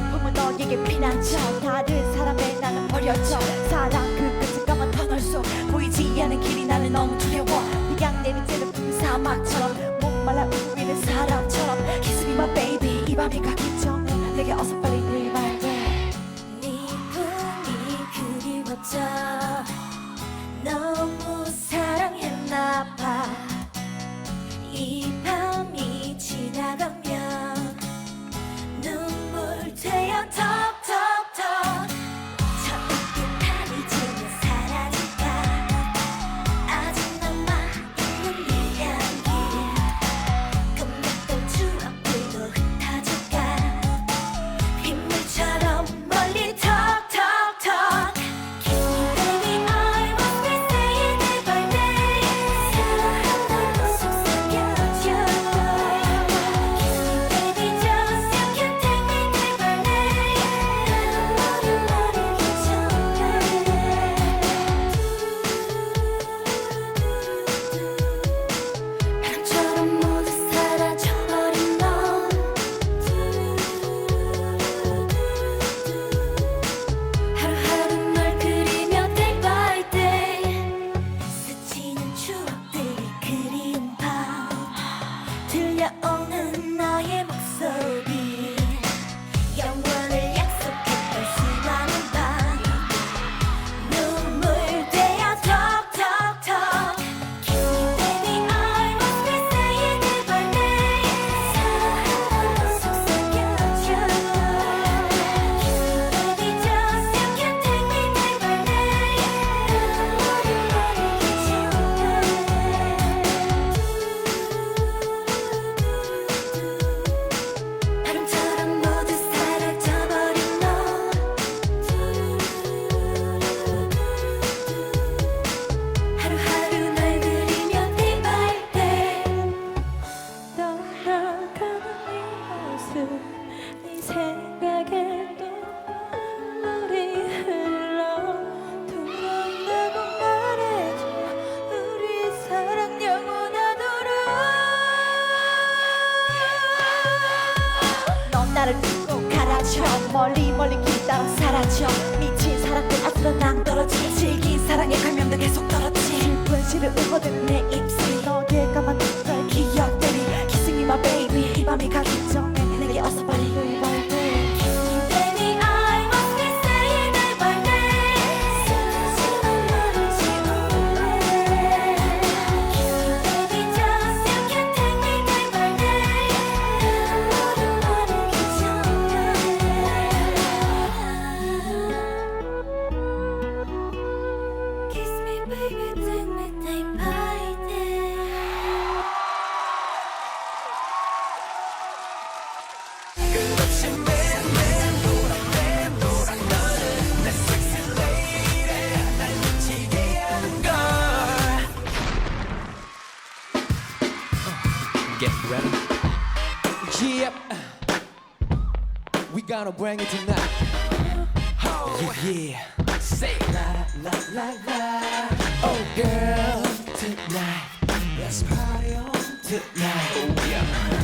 내 품은 너에게 피난처. 다른 사람의 나는 버려져. 사랑 그 끝은 까만 터널 속 보이지 않는 길이 나는 너무 두려워. 그냥 내리쬐는 푸른 사막처럼 목말라 울리는 사람처럼. Kiss me my baby. 이 밤이 가기 전에 내게 어서 빨리 나를 뚫고 갈아쳐. 멀리 멀리 길다운 사라져. 미친 사람들 앞으로 난 떨어지 질긴 사랑의 감염돼 계속 떨어지. 슬픈 시를 응어드는 내 Ready? Yep. We gonna bring it tonight. Oh, yeah. yeah. Say la la la la. Oh, girl, tonight. Let's party on tonight.